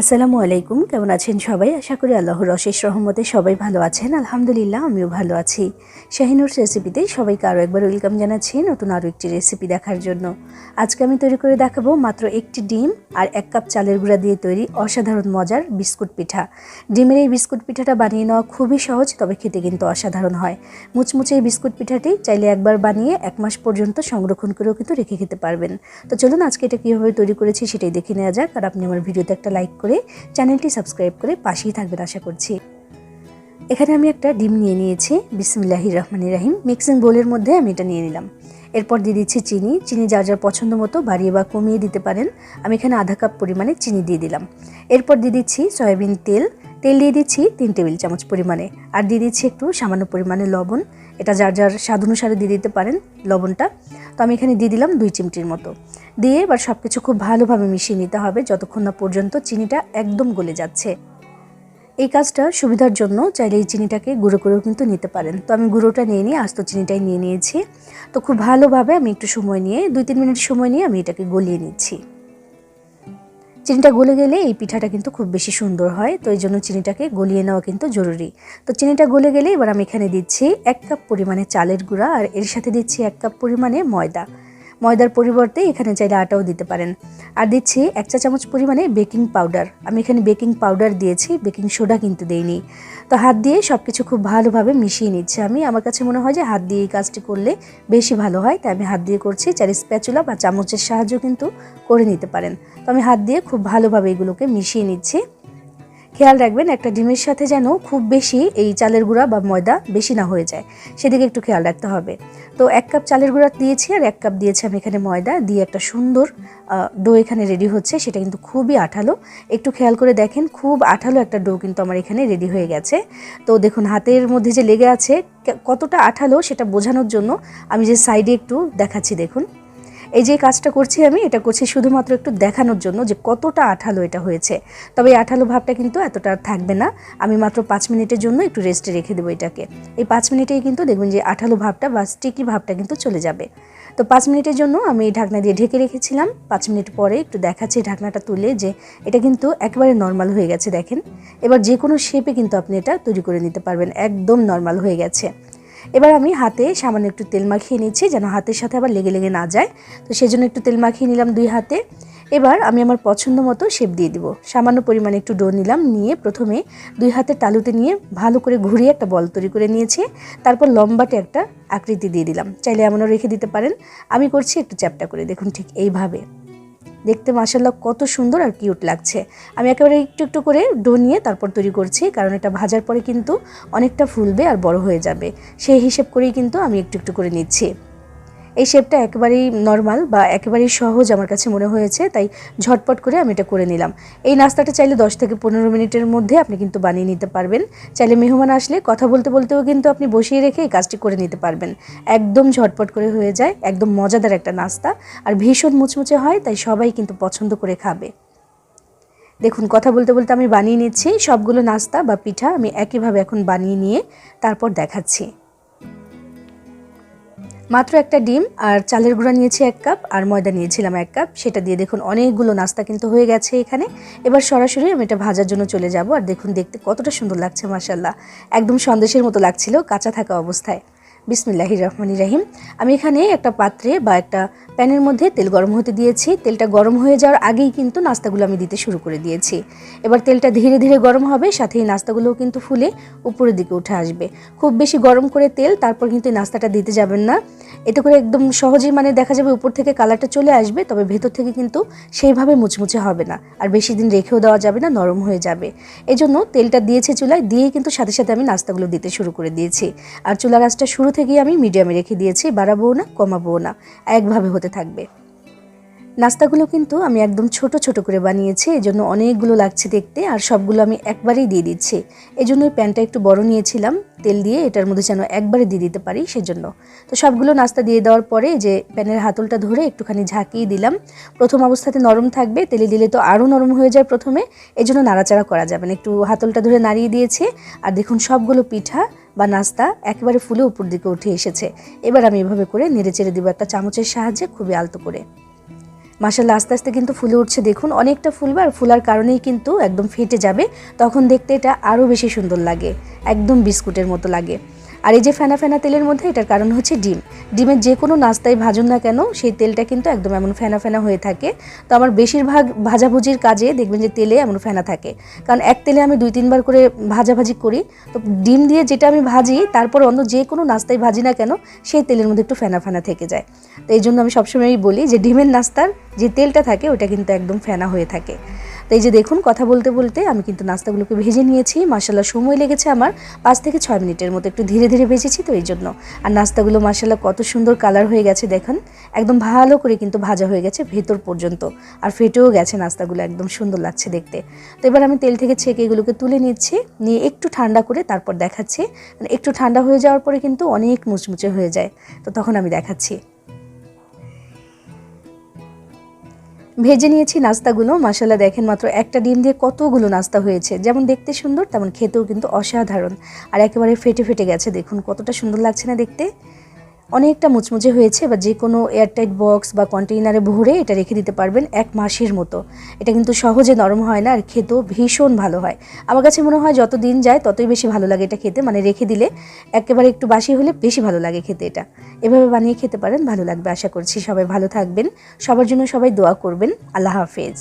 আসসালামু আলাইকুম। কেমন আছেন সবাই? আশা করি আল্লাহর অশেষ রহমতে সবাই ভালো আছেন। আলহামদুলিল্লাহ, আমিও ভালো আছি। শাহিনুর রেসিপিতে সবাইকে আরও একবার ওয়েলকাম জানাচ্ছি নতুন আরও একটি রেসিপি দেখার জন্য। আজকে আমি তৈরি করে দেখাবো মাত্র একটি ডিম আর এক কাপ চালের গুঁড়া দিয়ে তৈরি অসাধারণ মজার বিস্কুট পিঠা। ডিমের এই বিস্কুট পিঠাটা বানিয়ে নেওয়া খুবই সহজ, তবে খেতে কিন্তু অসাধারণ হয়। মুচমুচে এই বিস্কুট পিঠাটি চাইলে একবার বানিয়ে এক মাস পর্যন্ত সংরক্ষণ করেও কিন্তু রেখে খেতে পারবেন। তো চলুন আজকে এটা কীভাবে তৈরি করেছি সেটাই দেখে নেওয়া যাক। আর আপনি আমার ভিডিওতে একটা লাইক করে চ্যানেলটি সাবস্ক্রাইব করে পাশেই থাকবেন আশা করছি। এখানে আমি একটা ডিম নিয়ে নিয়েছি, বিসমিল্লাহি রহমানি রাহিম। মিক্সিং বোলের মধ্যে আমি এটা নিয়ে নিলাম। এরপর দিয়ে দিচ্ছি চিনি। চিনি যার যার পছন্দ মতো বাড়িয়ে বা কমিয়ে দিতে পারেন। আমি এখানে আধা কাপ পরিমাণে চিনি দিয়ে দিলাম। এরপর দিয়ে দিচ্ছি সয়াবিন তেল। তেল দিয়ে দিচ্ছি তিন টেবিল চামচ পরিমাণে। আর দিয়ে দিচ্ছি একটু সামান্য পরিমাণে লবণ। এটা যার যার স্বাদ অনুসারে দিয়ে দিতে পারেন লবণটা। তো আমি এখানে দিয়ে দিলাম দুই চিমটির মতো। দিয়ে এবার সব কিছু খুব ভালোভাবে মিশিয়ে নিতে হবে যতক্ষণ না পর্যন্ত চিনিটা একদম গলে যাচ্ছে। এই কাজটা সুবিধার জন্য চাইলে এই চিনিটাকে গুঁড়ো করেও কিন্তু নিতে পারেন। তো আমি গুঁড়োটা নিয়ে নিয়ে আস্ত চিনিটাই নিয়ে নিয়েছি। তো খুব ভালোভাবে আমি একটু সময় নিয়ে, দুই তিন মিনিট সময় নিয়ে আমি এটাকে গলিয়ে নিচ্ছি। চিনিটা গলে গেলে এই পিঠাটা কিন্তু খুব বেশি সুন্দর হয়, তো এই জন্য চিনিটাকে গলিয়ে নেওয়া কিন্তু জরুরি। তো চিনিটা গলে গেলে এবার আমি এখানে দিচ্ছি এক কাপ পরিমাণে চালের গুঁড়া, আর এর সাথে দিচ্ছি এক কাপ পরিমাণে ময়দা। ময়দার পরিবর্তে এখানে চাইলে আটাও দিতে পারেন। আর দিচ্ছি এক চা চামচ পরিমাণে বেকিং পাউডার। আমি এখানে বেকিং পাউডার দিয়েছি, বেকিং সোডা কিন্তু দেইনি। তো হাত দিয়ে সব কিছু খুব ভালোভাবে মিশিয়ে নিচ্ছি আমি। আমার কাছে মনে হয় যে হাত দিয়ে এই কাজটি করলে বেশি ভালো হয়, তাই আমি হাত দিয়ে করছি। চারি স্প্যাচুলা বা চামচের সাহায্য কিন্তু করে নিতে পারেন। তো আমি হাত দিয়ে খুব ভালোভাবে এগুলোকে মিশিয়ে নিচ্ছি। খেয়াল রাখবেন, একটা ডিমের সাথে যেন খুব বেশি এই চালের গুঁড়া বা ময়দা বেশি না হয়ে যায়। সেদিকে একটু খেয়াল রাখতে হবে। তো এক কাপ চালের গুঁড়া দিয়েছি আর এক কাপ দিয়েছি আমি এখানে ময়দা। দিয়ে একটা সুন্দর ডো এখানে রেডি হচ্ছে, সেটা কিন্তু খুবই আঠালো। একটু খেয়াল করে দেখেন, খুব আঠালো একটা ডো কিন্তু আমার এখানে রেডি হয়ে গেছে। তো দেখুন, হাতের মধ্যে যে লেগে আছে কতটা আঠালো সেটা বোঝানোর জন্য আমি যে সাইডে একটু দেখাচ্ছি, দেখুন। এই যে কাজটা করছি আমি, এটা করছি শুধুমাত্র একটু দেখানোর জন্য যে কতটা আঠালো এটা হয়েছে। তবে এই আঠালো ভাবটা কিন্তু এতটা থাকবে না। আমি মাত্র পাঁচ মিনিটের জন্য একটু রেস্টে রেখে দেবো এটাকে। এই পাঁচ মিনিটেই কিন্তু দেখবেন যে আঠালো ভাবটা বা স্টিকি ভাবটা কিন্তু চলে যাবে। তো পাঁচ মিনিটের জন্য আমি ঢাকনা দিয়ে ঢেকে রেখেছিলাম। পাঁচ মিনিট পরে একটু দেখাচ্ছি ঢাকনাটা তুলে যে এটা কিন্তু একেবারে নর্মাল হয়ে গেছে, দেখেন। এবার যে কোনো শেপে কিন্তু আপনি এটা তৈরি করে নিতে পারবেন, একদম নর্মাল হয়ে গেছে। এবার আমি হাতে সামান্য একটু তেল মাখিয়ে নিচ্ছি, যেন হাতের সাথে আবার লেগে লেগে না যায়। তো সেজন্য একটু তেল মাখিয়ে নিলাম দুই হাতে। এবার আমি আমার পছন্দ মতো শেপ দিয়ে দিব। সামান্য পরিমাণে একটু ডো নিলাম, নিয়ে প্রথমে দুই হাতের তালুতে নিয়ে ভালো করে ঘুরিয়ে একটা বল তৈরি করে নিয়েছি। তারপর লম্বাটে একটা আকৃতি দিয়ে দিলাম। চাইলে এমনও রেখে দিতে পারেন। আমি করছি একটু চ্যাপটা করে, দেখুন ঠিক এইভাবে। দেখতে মাসাল্লাহ কত সুন্দর আর কিউট লাগছে। আমি একেবারে একটু একটু করে ডো নিয়ে তারপর তৈরি করছি, কারণ এটা ভাজার পরে কিন্তু অনেকটা ফুলবে আর বড় হয়ে যাবে। সেই হিসেব করেই কিন্তু আমি একটু একটু করে নিচ্ছি। এই শেপটা একেবারেই নর্মাল বা একেবারেই সহজ আমার কাছে মনে হয়েছে, তাই ঝটপট করে আমি এটা করে নিলাম। এই নাস্তাটা চাইলে দশ থেকে পনেরো মিনিটের মধ্যে আপনি কিন্তু বানিয়ে নিতে পারবেন। চাইলে মেহমান আসলে কথা বলতে বলতেও কিন্তু আপনি বসিয়ে রেখে এই কাজটি করে নিতে পারবেন। একদম ঝটপট করে হয়ে যায়, একদম মজাদার একটা নাস্তা, আর ভীষণ মুচমুচে হয়, তাই সবাই কিন্তু পছন্দ করে খাবে। দেখুন, কথা বলতে বলতে আমি বানিয়ে নিচ্ছি, সবগুলো নাস্তা বা পিঠা আমি একইভাবে এখন বানিয়ে নিয়ে তারপর দেখাচ্ছি। মাত্র একটা ডিম আর চালের গুঁড়া নিয়েছি এক কাপ আর ময়দা নিয়েছিলাম এক কাপ। সেটা দিয়ে দেখুন অনেকগুলো নাস্তা কিন্তু হয়ে গেছে এখানে। এবার সরাসরি আমি এটা ভাজার জন্য চলে যাব আর দেখুন দেখতে কতটা সুন্দর লাগছে মাসাল্লাহ একদম সন্দেশের মতো লাগছিল কাঁচা থাকা অবস্থায়। বিসমিল্লাহির রহমানি রাহিম। আমি এখানে একটা পাত্রে বা একটা প্যানের মধ্যে তেল গরম হতে দিয়েছি। তেলটা গরম হয়ে যাওয়ার আগেই কিন্তু নাস্তাগুলো আমি দিতে শুরু করে দিয়েছি। এবার তেলটা ধীরে ধীরে গরম হবে, সাথে এই নাস্তাগুলোও কিন্তু ফুলে উপরের দিকে উঠে আসবে। খুব বেশি গরম করে তেল তারপর কিন্তু এই নাস্তাটা দিতে যাবেন না। এতে করে একদম সহজেই মানে দেখা যাবে উপর থেকে কালারটা চলে আসবে, তবে ভেতর থেকে কিন্তু সেইভাবে মুচমুচে হবে না। আর বেশি দিন রেখেও দেওয়া যাবে না, নরম হয়ে যাবে। এজন্য জন্য তেলটা দিয়েছে চুলায় দিয়ে কিন্তু সাথে সাথে আমি নাস্তাগুলো দিতে শুরু করে দিয়েছি। আর চুলা গাছটা শুরু থেকেই আমি মিডিয়ামে রেখে দিয়েছি বাড়াবো না কমাবো না, একভাবে হতে থাকবে। নাস্তাগুলো কিন্তু আমি একদম ছোট ছোট করে বানিয়েছি, এজন্য অনেকগুলো লাগছে দেখতে আর সবগুলো আমি একবারেই দিয়ে দিচ্ছি। এই জন্য প্যানটা একটু বড় নিয়েছিলাম, তেল দিয়ে এটার মধ্যে যেন একবারে দিয়ে দিতে পারি সেজন্য। তো সবগুলো নাস্তা দিয়ে দেওয়ার পরে যে প্যানের হাতলটা ধরে একটুখানি ঝাঁকিয়ে দিলাম। প্রথম অবস্থাতে নরম থাকবে, তেলে দিলে তো আরও নরম হয়ে যায় প্রথমে এই জন্য নাড়াচাড়া করা যাবে না। একটু হাতলটা ধরে নাড়িয়ে দিয়েছে, আর দেখুন সবগুলো পিঠা বা নাস্তা একেবারে ফুলে উপর দিকে উঠে এসেছে। এবার আমি এভাবে করে নেড়ে চেড়ে দেবো একটা চামচের সাহায্যে, খুবই আলতো করে। মাসাল্লাহ আস্তে আস্তে কিন্তু ফুলে উঠছে। দেখুন, অনেকটা ফুলবে আর ফুলার কারণেই কিন্তু একদম ফেটে যাবে। তখন দেখতে এটা আরও বেশি সুন্দর লাগে, একদম বিস্কুটের মতো লাগে। আর এই যে ফেনা ফেনা তেলের মধ্যে এটার কারণ হচ্ছে ডিম। ডিমের যে কোনো নাস্তায় ভাজুন না কেন, সেই তেলটা কিন্তু একদম এমন ফেনা ফেনা হয়ে থাকে। তো আমার বেশিরভাগ ভাজাভুজির কাজে দেখবেন যে তেলে এমন ফেনা থাকে। কারণ এক তেলে আমি দুই তিনবার করে ভাজাভাজি করি। তো ডিম দিয়ে যেটা আমি ভাজি, তারপর অন্য যে কোনো নাস্তায় ভাজি না কেন, সেই তেলের মধ্যে একটু ফেনা ফেনা থেকে যায়। তো এই জন্য আমি সবসময়ই বলি যে ডিমের নাস্তার যে তেলটা থাকে ওটা কিন্তু একদম ফেনা হয়ে থাকে। তো এই যে দেখুন, কথা বলতে বলতে আমি কিন্তু নাস্তাগুলোকে ভেজে নিয়েছি। মাসাল্লাহ সময় লেগেছে আমার পাঁচ থেকে ছয় মিনিটের মতো। একটু ধীরে ধীরে ভেজেছি তো এই জন্য। আর নাস্তাগুলো মাসাল্লাহ কত সুন্দর কালার হয়ে গেছে দেখুন। একদম ভালো করে কিন্তু ভাজা হয়ে গেছে ভেতর পর্যন্ত। আর ফেটেও গেছে নাস্তাগুলো, একদম সুন্দর লাগছে দেখতে। তো এবার আমি তেল থেকে ছেঁকে এগুলোকে তুলে নিচ্ছি। নিয়ে একটু ঠান্ডা করে তারপর দেখাচ্ছি। মানে একটু ঠান্ডা হয়ে যাওয়ার পরে কিন্তু অনেক মুচমুচে হয়ে যায়। তো তখন আমি দেখাচ্ছি। ভেজে নিয়েছি নাস্তাগুলো মাসালা দেখেন মাত্র একটা ডিম দিয়ে কতগুলো নাস্তা হয়েছে। যেমন দেখতে সুন্দর, তেমন খেতেও কিন্তু অসাধারণ। আর একেবারে ফেটে ফেটে গেছে, দেখুন কতটা সুন্দর লাগছে না দেখতে। অনেকটা মুচমুচে হয়েছে, বা যে কোনো এয়ারটাইট বক্স বা কন্টেইনারে ভরে এটা রেখে দিতে পারবেন এক মাসের মতো। এটা কিন্তু সহজে নরম হয় না আর খেতেও ভীষণ ভালো হয়। আমার কাছে মনে হয় যত দিন যায় ততই বেশি ভালো লাগে এটা খেতে। মানে রেখে দিলে একেবারে একটু বাসি হলে বেশি ভালো লাগে খেতে এটা। এভাবে বানিয়ে খেতে পারেন, ভালো লাগবে আশা করছি। সবাই ভালো থাকবেন। সবার জন্য সবাই দোয়া করবেন। আল্লাহ হাফেজ।